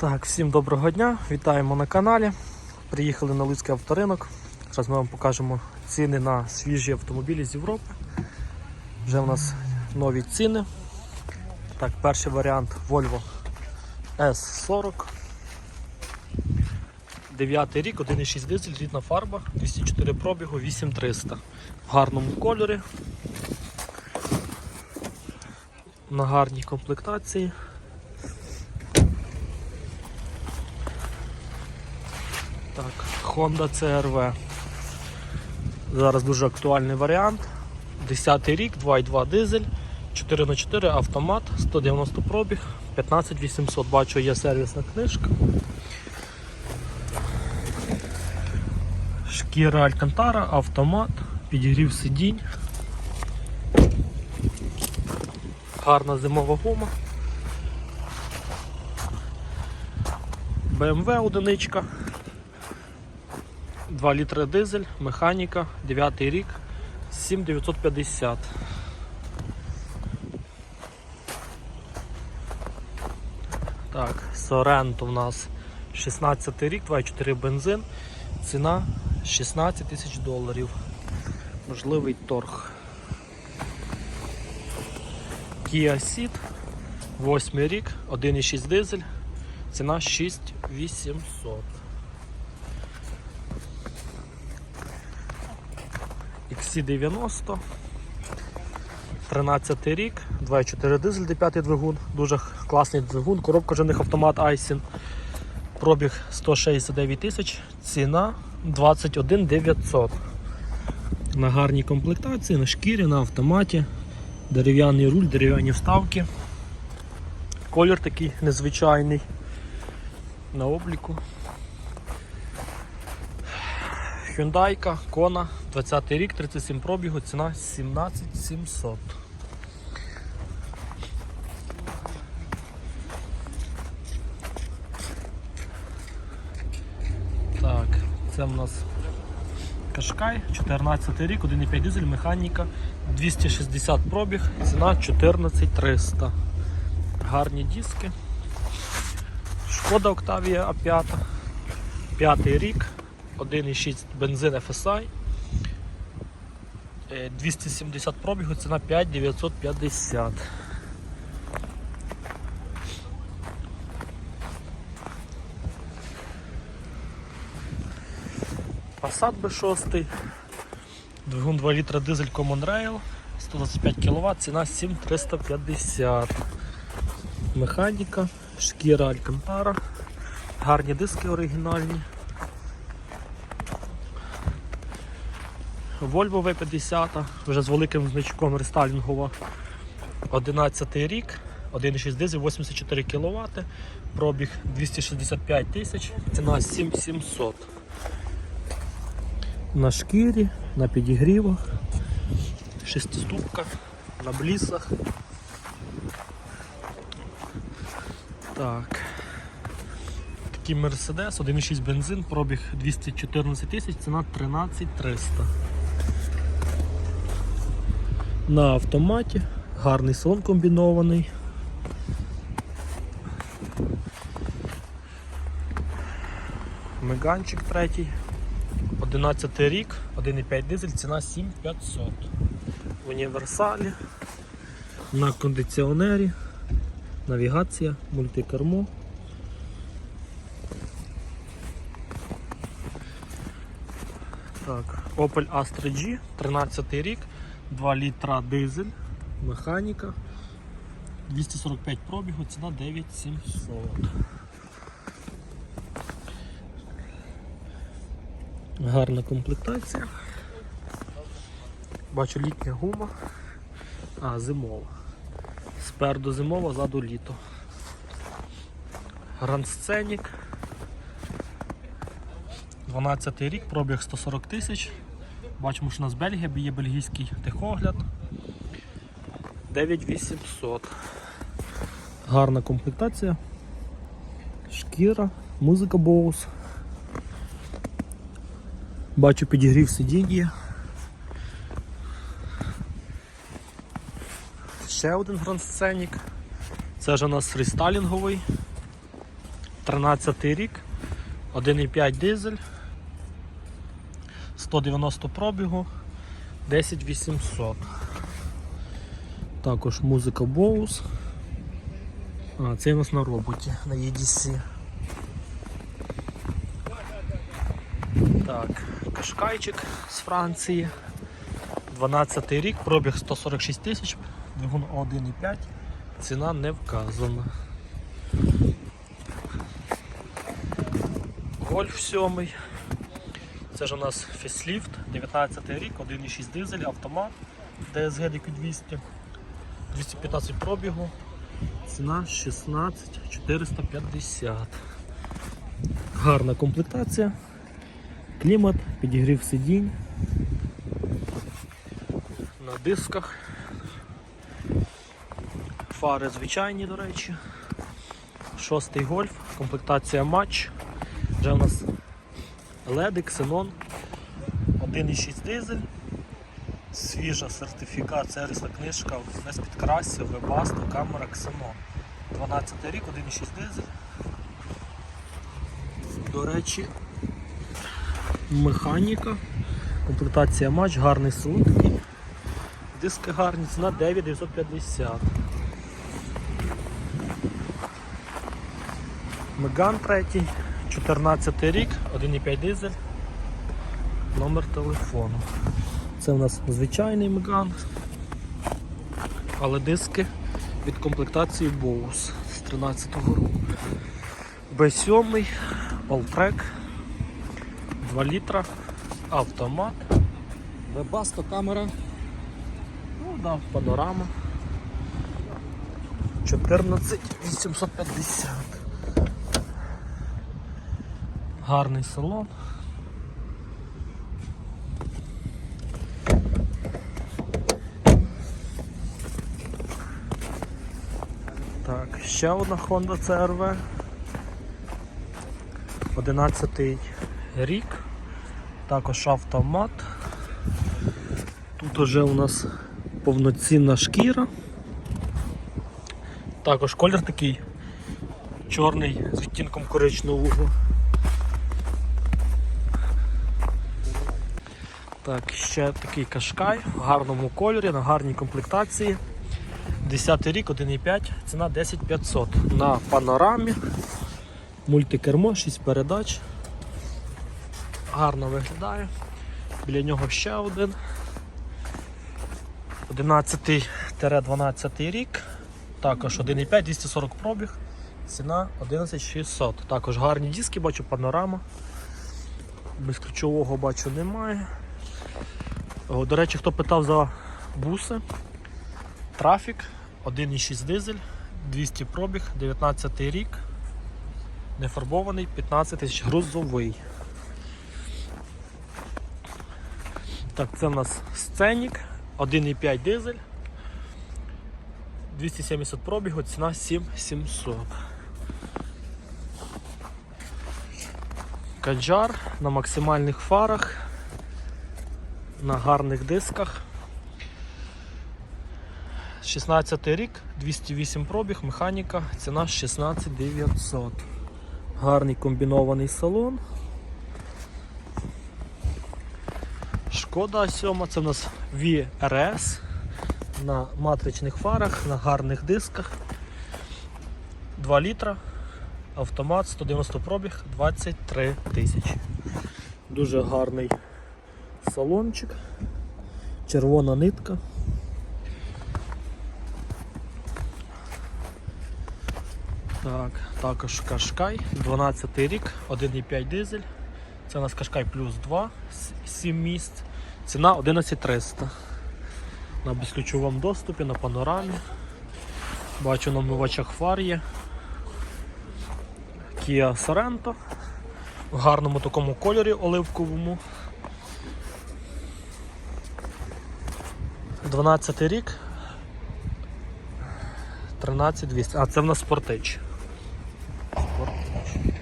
Так, всім доброго дня, вітаємо на каналі. Приїхали на Луцький авторинок. Зараз ми вам покажемо ціни на свіжі автомобілі з Європи. Вже у нас нові ціни. Так, перший варіант Volvo S40. 9 рік, 1,6 дизель, рідна фарба, 204 пробігу, 8300. В гарному кольорі. На гарній комплектації. Так, Honda CRV. Зараз дуже актуальний варіант. 10 рік, 2,2 дизель, 4х4 автомат, 190 пробіг, 15800. Бачу, є сервісна книжка. Шкіра Алькантара, автомат, підігрів сидінь. Гарна зимова гума. BMW одиничка. 2 літри дизель, механіка, 9 рік, 7950. Так, Sorento у нас 16 рік, 2,4 бензин, ціна 16 тисяч доларів. Можливий торг. Kia Ceed, 8 рік, 1,6 дизель, ціна 6800. XC90, 13 рік, 2,4 дизель, де 5 двигун, дуже класний двигун, коробка жених автомат Айсін. Пробіг 169 тисяч, ціна 21 900. На гарній комплектації, на шкірі, на автоматі, дерев'яний руль, дерев'яні вставки. Колір такий незвичайний на обліку. Hyundai, Kona, 20 рік, 37 пробігу, ціна 17 700. Так, це в нас Кашкай, 14 рік, 1,5 дизель, механіка, 260 пробіг, ціна 14 300. Гарні диски. Шкода Octavia A5, 5 рік, 1,6 бензин FSI. Е, 270 пробігу, ціна 5950. Passat B6, двигун 2 літра дизель Common Rail, 125 кВт, ціна 7350. Механіка, шкіра Алькантара, гарні диски оригінальні. Volvo V50, вже з великим значком рестайлінгова. 11 рік, 1,6 дизель, 84 кВт, пробіг 265 тисяч, ціна 7700. На шкірі, на підігрівах, шестиступка, на блісах. Так. Такий Mercedes, 1,6 бензин, пробіг 214 тисяч, ціна 13 300. На автоматі, гарний салон комбінований. Меганчик третій. 11 рік, 1,5 дизель, ціна 7500. В універсалі, на кондиціонері, навігація, мультикермо. Так, Opel Astra G, 13 рік, 2 літра дизель, механіка, 245 пробігу, ціна 9700. Гарна комплектація. Бачу літня гума, а зимова. Спереду зимова, ззаду літо. Scenic. 12 рік, пробіг 140 тисяч. Бачимо, що у нас Бельгія, є бельгійський техогляд. 9800. Гарна комплектація. Шкіра, музика Bose. Бачу підігрів сидіння. Ще один гранд-сценік. Це ж у нас рестайлінговий. 13 рік, 1,5 дизель, 190 пробігу, 10800. Також музика Bose. А, це у нас на роботі, на EDC. Так, кашкайчик з Франції. 12 рік, пробіг 146 тисяч, двигун 1,5, ціна не вказана. Гольф 7. Це ж у нас фейсліфт, 19 рік, 1,6 дизель, автомат, DSG DQ200, 215 пробігу, ціна 16 450. Гарна комплектація, клімат, підігрів сидінь на дисках. Фари звичайні, до речі. Шостий гольф, комплектація матч. Вже у нас LED, ксенон, 1,6 дизель, свіжа сертифікат, сервісна книжка без підкрасів, вебасто, камера, ксенон. 12 рік, 1,6 дизель. До речі, механіка, комплектація матч, гарний салон такий. Диски гарні, ціна 9950. Меган 3, 14 рік, 1,5 дизель, номер телефону. Це у нас звичайний Меган, але диски від комплектації Bose з 13-го року. B7, Alltrack, 2 літра, автомат, Вебасто камера. ну да, панорама. 14 850. Гарний салон. Так, ще одна Honda CRV. 11 рік. Також автомат. Тут уже у нас повноцінна шкіра. Також колір такий чорний з відтінком коричневого. Так, ще такий кашкай в гарному кольорі, на гарній комплектації. 10 рік, 1,5, ціна 10500 на панорамі. Мультикермо, 6 передач. Гарно виглядає. Біля нього ще один. 11-12 рік. Також 1,5, 240 пробіг. Ціна 11600. Також гарні диски, бачу панорама. Без ключового бачу немає. До речі, хто питав за буси. Трафік, 1,6 дизель, 200 пробіг, 19 рік. Нефарбований, 15 тисяч грузовий. Так, це в нас сценік, 1,5 дизель. 270 пробігу, ціна 7700. Каджар на максимальних фарах, на гарних дисках. 16 рік, 208 пробіг, механіка, ціна 16900. Гарний комбінований салон. Шкода 7, це в нас VRS на матричних фарах, на гарних дисках. 2 літра, автомат, 190 пробіг, 23 тисячі. Дуже гарний салончик, червона нитка. Так, також Кашкай, 12 рік, 1,5 дизель. Це у нас Кашкай плюс 2, 7 місць. Ціна 11300. На безключовому доступі, на панорамі. Бачу на вмивачах фар є. Kia Sorento. В гарному такому кольорі оливковому. 12 рік. 13200. А, це в нас спортич. Спортич.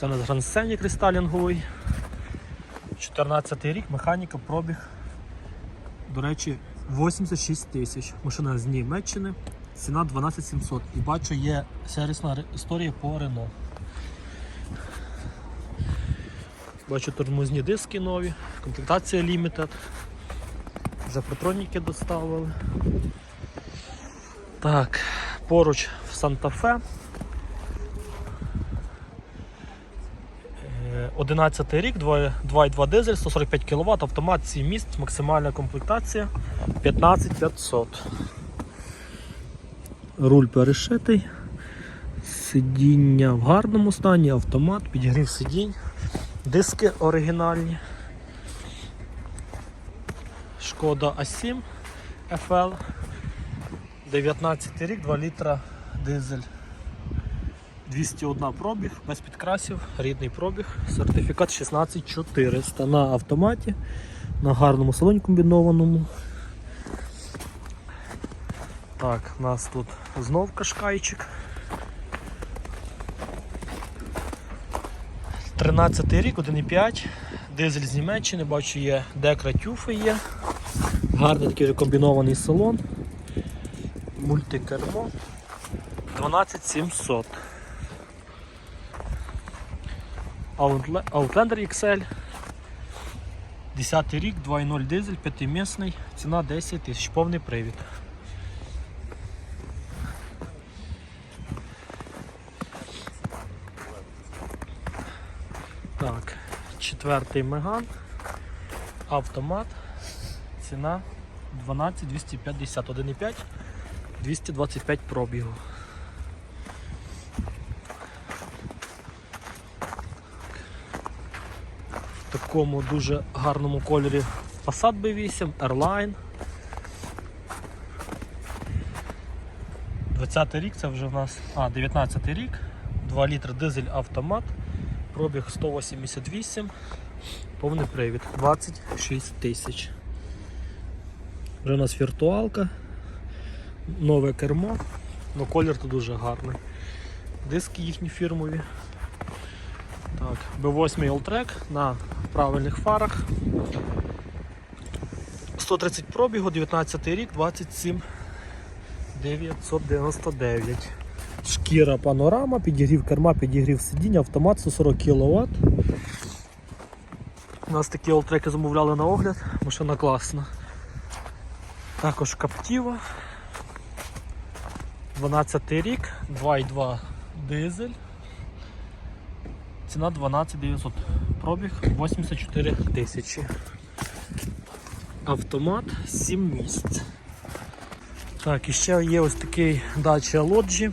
Це у нас грансцені кристалінговий. 14 рік, механіка, пробіг. До речі, 86 тисяч. Машина з Німеччини. ціна 12700. І бачу, є сервісна історія по Renault. Бачу тормозні диски нові, комплектація Limited. Вже протроніки доставили. Так, поруч в Санта-Фе. Е, 11 рік, 2 2,2 дизель, 145 кВт, автомат 7 місць, максимальна комплектація 15500. Руль перешитий. Сидіння в гарному стані, автомат, підігрів сидінь, диски оригінальні. Шкода А7 FL. 19 рік, 2 літра дизель. 201 пробіг, без підкрасів, рідний пробіг, сертифікат 16400 на автоматі, на гарному салоні комбінованому. Так, у нас тут знов кашкайчик. 13 рік, 1,5, дизель з Німеччини, бачу є декра тюфи є. Гарний такий вже комбінований салон. Мультикермо. 12700. Outlander XL. 10 рік, 2.0 дизель, 5-місний, ціна 10 тисяч, повний привід. Так, четвертий меган, автомат, ціна 12 250, 1,5, 225 пробігу. В такому дуже гарному кольорі Passat B8, Airline. 20 рік, це вже в нас, а, 19 рік, 2 літри дизель автомат, пробіг 188, повний привід, 26 тисяч. Вже у нас віртуалка, нове кермо, ну колір тут дуже гарний. Диски їхні фірмові. Так, B8 Alltrack на правильних фарах. 130 пробігу, 19 рік, 27 999. Шкіра панорама, підігрів керма, підігрів сидіння, автомат 140 кВт. У нас такі олтреки замовляли на огляд, машина класна. Також Каптіва. 12 рік, 2,2 дизель. Ціна 12 900. Пробіг 84 тисячі. Автомат 7 місць. Так, і ще є ось такий Dacia Lodge.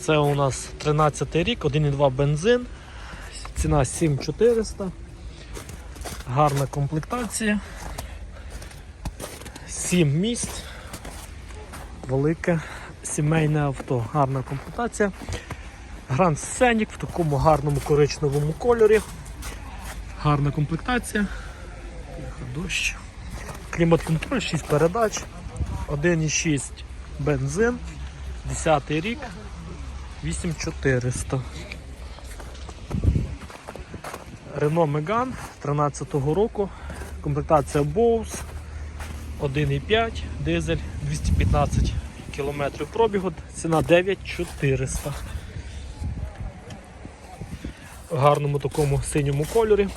Це у нас 13 рік, 1,2 бензин. Ціна 7400. Гарна комплектація. 7 місць. Велике сімейне авто. Гарна комплектація. Grand Scenic в такому гарному коричневому кольорі. Гарна комплектація. Дощ. Клімат-контроль, 6 передач, 1,6 бензин, 10 рік, 8400. Renault Megane 13-го року. Комплектація Bose 1,5, дизель 215 км пробігу, ціна 9400. В гарному такому синьому кольорі.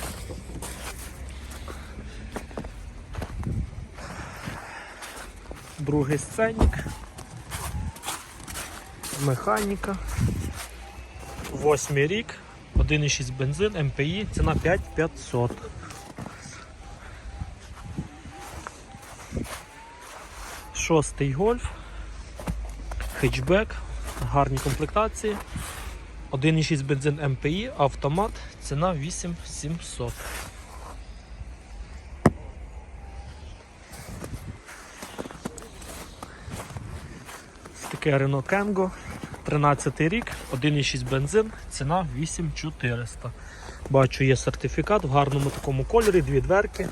Другий сценник. Механіка. Восьмий рік. 1,6 бензин, МПІ, ціна 5500. Шостий гольф. Хетчбек. Гарні комплектації. 1,6 бензин МПІ, автомат, ціна 8700. Таке Renault Kangoo, 13 рік, 1,6 бензин, ціна 8400. Бачу, є сертифікат в гарному такому кольорі, дві дверки.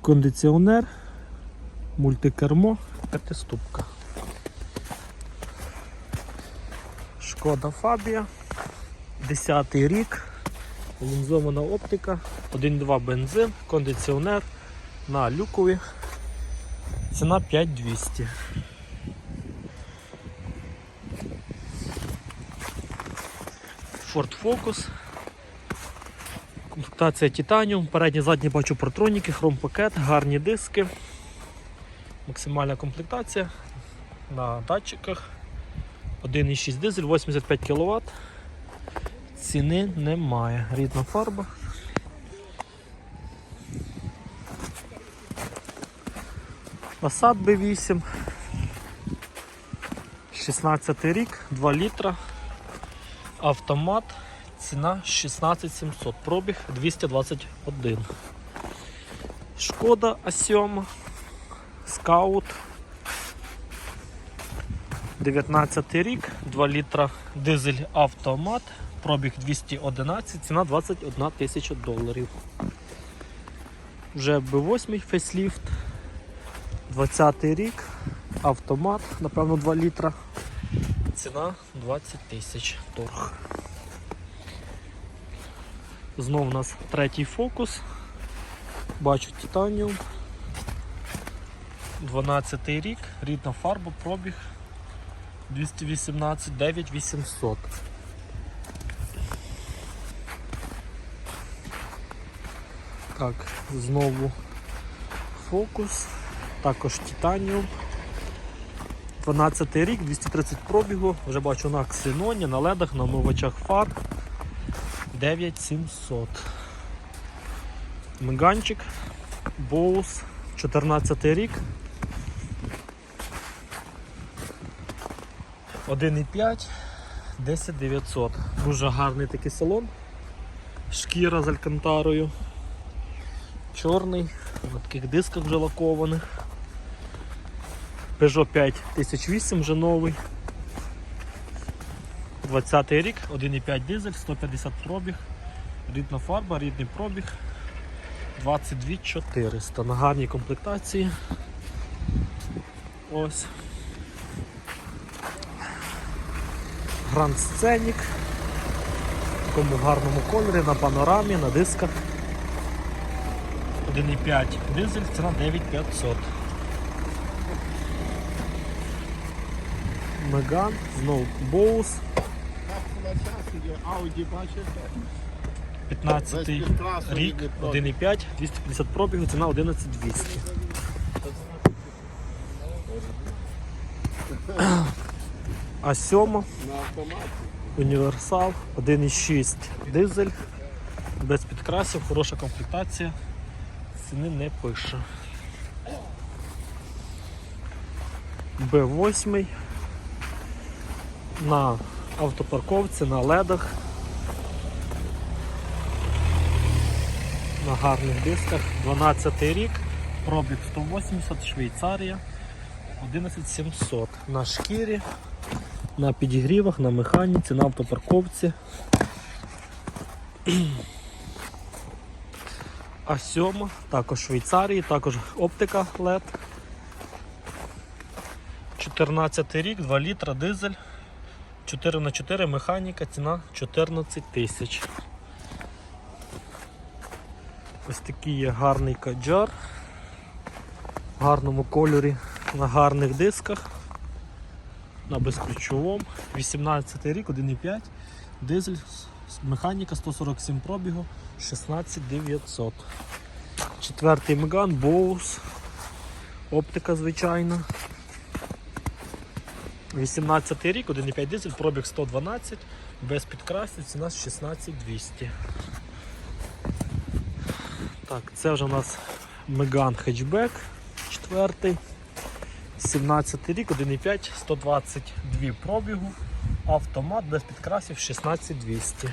Кондиціонер, мультикермо, п'ятиступка. Шкода Фабія, 10 рік, лінзована оптика, 1,2 бензин, кондиціонер на люкові. Ціна 5200. Ford Focus. Комплектація Titanium, передні задні бачу протроніки, хром-пакет, гарні диски. Максимальна комплектація на датчиках. 1,6 дизель, 85 кВт. Ціни немає. Рідна фарба. Passat B8. 16 рік, 2 літра. Автомат. Ціна 16700. Пробіг 221. Шкода А7. Скаут. 19 рік, 2 літра дизель автомат, пробіг 211, ціна 21 тисяча доларів. Вже B8 фейсліфт, 20 рік, автомат, напевно 2 літра. Ціна 20 тисяч торг. Знову у нас третій фокус. Бачу титаніум. 12 рік, рідна фарба, пробіг 218 9800. Так, знову фокус, також титаніум. 12 рік, 230 пробігу, вже бачу на ксеноні, на ледах, на омивачах фар 9700. Меганчик, Боус, 14 рік. 1,5, 10900. Дуже гарний такий салон. Шкіра з алькантарою. Чорний, на таких дисках вже лакованих. Peugeot 5008 вже новий. 20 рік, 1,5 дизель, 150 пробіг, рідна фарба, рідний пробіг. 22 400 на гарній комплектації. Ось. Grand Scenic в такому гарному кольорі, на панорамі, на дисках. 1,5 дизель, ціна 9500. Меган, знову Боус, Капсула часу є, Audi бачите? 15 рік, 1,5, 250 пробігу, ціна 11200. А 7 На автоматі. Універсал 1,6 дизель, без підкрасів, хороша комплектація, ціни не пише. Б8 на автопарковці, на ледах, на гарних дисках, 12 рік, пробіг 180, Швейцарія, 11700 на шкірі на підігрівах, на механіці, на автопарковці. А 7 також Швейцарії, також оптика LED. 14 рік, 2 літра, дизель, 4х4 механіка, ціна 14 тисяч. Ось такий є гарний каджар в гарному кольорі на гарних дисках на безключовому. 18 рік, 1,5, дизель, механіка 147 пробігу, 16900. Четвертий Меган, Боус, оптика звичайна. 18 рік, 1,5 дизель, пробіг 112, без підкрасів, ціна 16200. Так, це вже у нас Меган хетчбек, четвертий. 17 рік, 1,5, 122 пробігу, автомат без підкрасів 16200.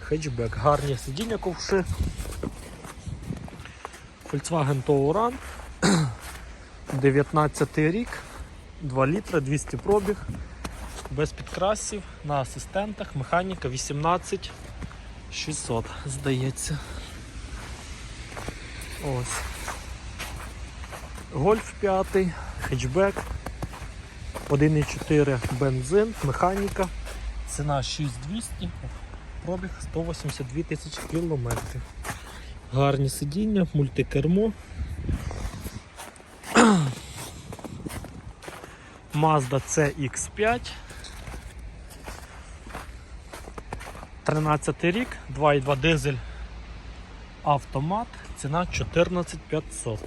Хетчбек, гарні сидіння ковши. Volkswagen Touran. 19 рік, 2 літра, 200 пробіг, без підкрасів, на асистентах, механіка 18 600, здається. Ось. Гольф 5, хетчбек, 1,4 бензин, механіка, ціна 6200, пробіг 182 тисячі кілометрів. Гарні сидіння, мультикермо. Mazda CX5. 13 рік, 2,2 дизель автомат, ціна 14500.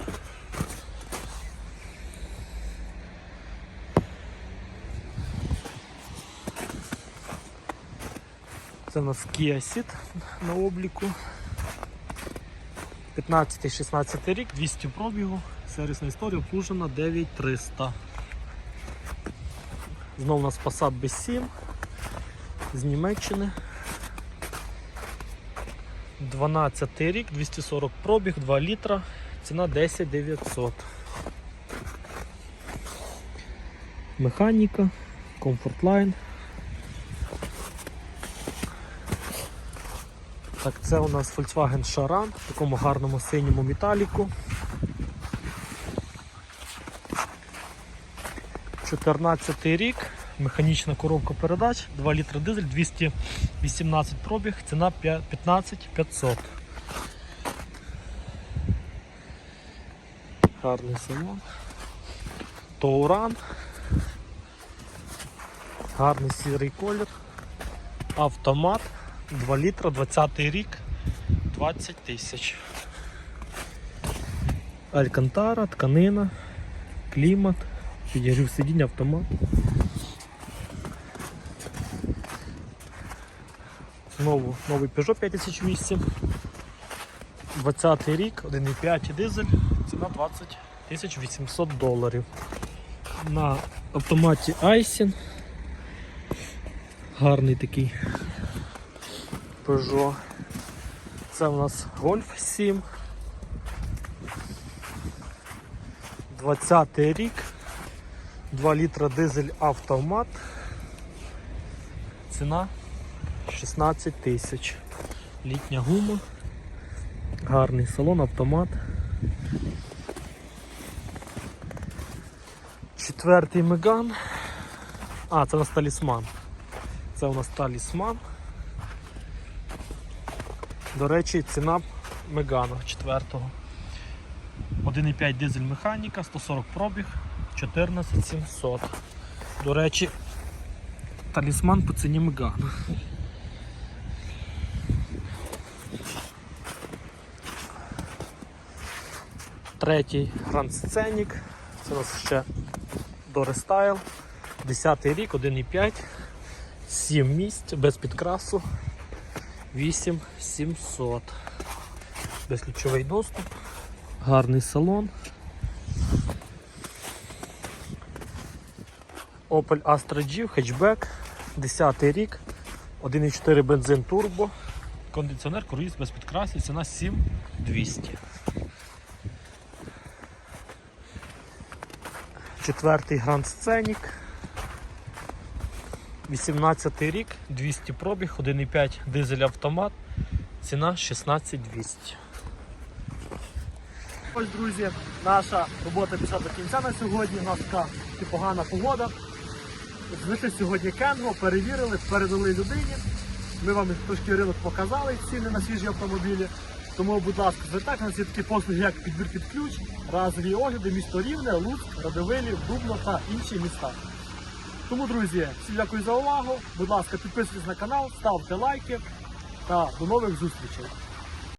Це у нас Kia на обліку. 15-16 рік, 200 пробігу, сервісна історія обслужена 9300. Знову у нас Passat B7 з Німеччини. 12 рік, 240 пробіг, 2 літра, ціна 10 900. Механіка, Comfortline. Так, це у нас Volkswagen Charan в такому гарному синьому металіку. 14 рік, механічна коробка передач, 2 літри дизель, 218 пробіг, ціна 15 500. Гарний салон. Тоуран. Гарний сірий колір. Автомат. 2 літра, 20 рік, 20 тисяч. Алькантара, тканина, клімат, підігрів сидіння, автомат. Знову новий Peugeot 5008. 20 рік, 1,5 дизель, ціна 20 800 доларів. На автоматі Айсін. Гарний такий Peugeot. Це у нас Golf 7. 20 рік. 2 літра дизель автомат. Ціна 16 тисяч. Літня гума. Гарний салон, автомат. Четвертий Меган. А, це у нас талісман. Це у нас талісман. До речі, ціна Мегана 4-го. 1,5 дизель механіка, 140 пробіг, 14700. До речі, талісман по ціні Мегана. Третій Grand Scenic. Це у нас ще до рестайл. 10 рік, 1,5, 7 місць, без підкрасу. 8700. Безключовий доступ. Гарний салон. Opel Astra G, хетчбек, 10 рік, 1,4 бензин турбо, кондиціонер, круїз без підкрасів, ціна 7200. Четвертий Grand Scenic. 18 рік, 200 пробіг, 1,5 дизель автомат, ціна 16200. Ось, друзі, наша робота пішла до кінця на сьогодні. У нас така погана погода. Знайшли сьогодні Кенго, перевірили, передали людині. Ми вам трошки ринок показали ціни на свіжі автомобілі. Тому, будь ласка, звертайте на ці такі послуги, як підбір під ключ, разові огляди, місто Рівне, Луцьк, Радивилів, Дубно та інші міста. Тому, друзі, всім дякую за увагу. Будь ласка, підписуйтесь на канал, ставте лайки та до нових зустрічей.